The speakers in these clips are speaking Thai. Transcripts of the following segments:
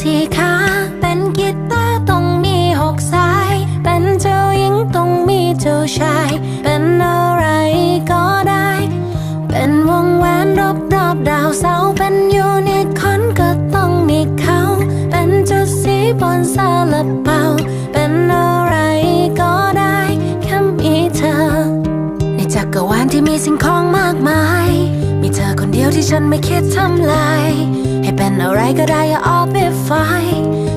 สี่ขา เป็นกีตาร์ต้องมีหกสาย เป็นเจ้าหญิงต้องมีเจ้าชาย เป็นอะไรก็ได้ เป็นวงแหวนรอบรอบดาวเสาเป็นยูนิคอนก็ต้องมีเขา เป็นจุดสีบนซาลาเปาเป็นอะไรก็ได้แค่มีเธอ ในจักรวาลที่มีสิ่งของมากมาย มีเธอคนเดียวที่ฉันไม่คิดทำลาย เป็นอะไรก็ได้อย่าออกไปไฟ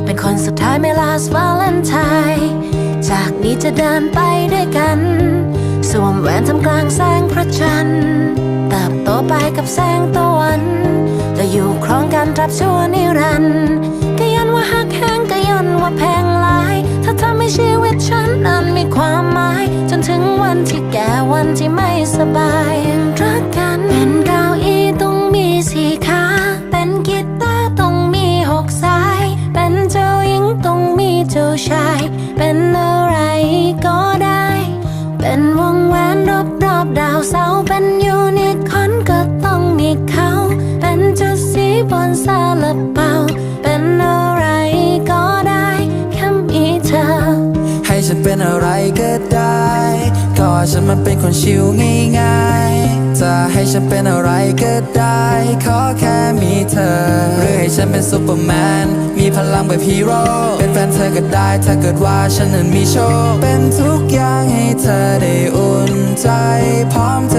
เป็นคนสุดท้ายไม่ last valentine จากนี้จะเดินไปด้วยกัน สวมแหวนทำกลางแสงพระจันทร์เติบโตไปกับแสงตะวันและอยู่ครองกันรับชั่วนิรันดร์ก็ยันว่าหักแห้งก็ยันว่าแพงหลาย ถ้าทำให้ชีวิตฉันนั้นมีความหมาย จนถึงวันที่แก่วันที่ไม่สบาย เจ้าชาย เป็นอะไรก็ได้ เป็นวงแหวนรอบรอบดาวเสาเป็นยูนิคอนก็ต้องมีเขา เป็นจุดสีบนซาลาเปาเป็นอะไรก็ได้แค่มีเธอ ให้ฉันเป็นอะไรก็ได้ ก็ฉันมันเป็นคนชิวง่ายๆ จะให้ฉันเป็นอะไรก็ได้ ขอแค่มีเธอ หรือให้ฉันเป็นซูเปอร์แมน มีพลังแบบฮีโร่ เป็นแฟนเธอก็ได้ ถ้าเกิดว่าฉันนั้นมีโชค เป็นทุกอย่างให้เธอได้อุ่นใจ พร้อมจะ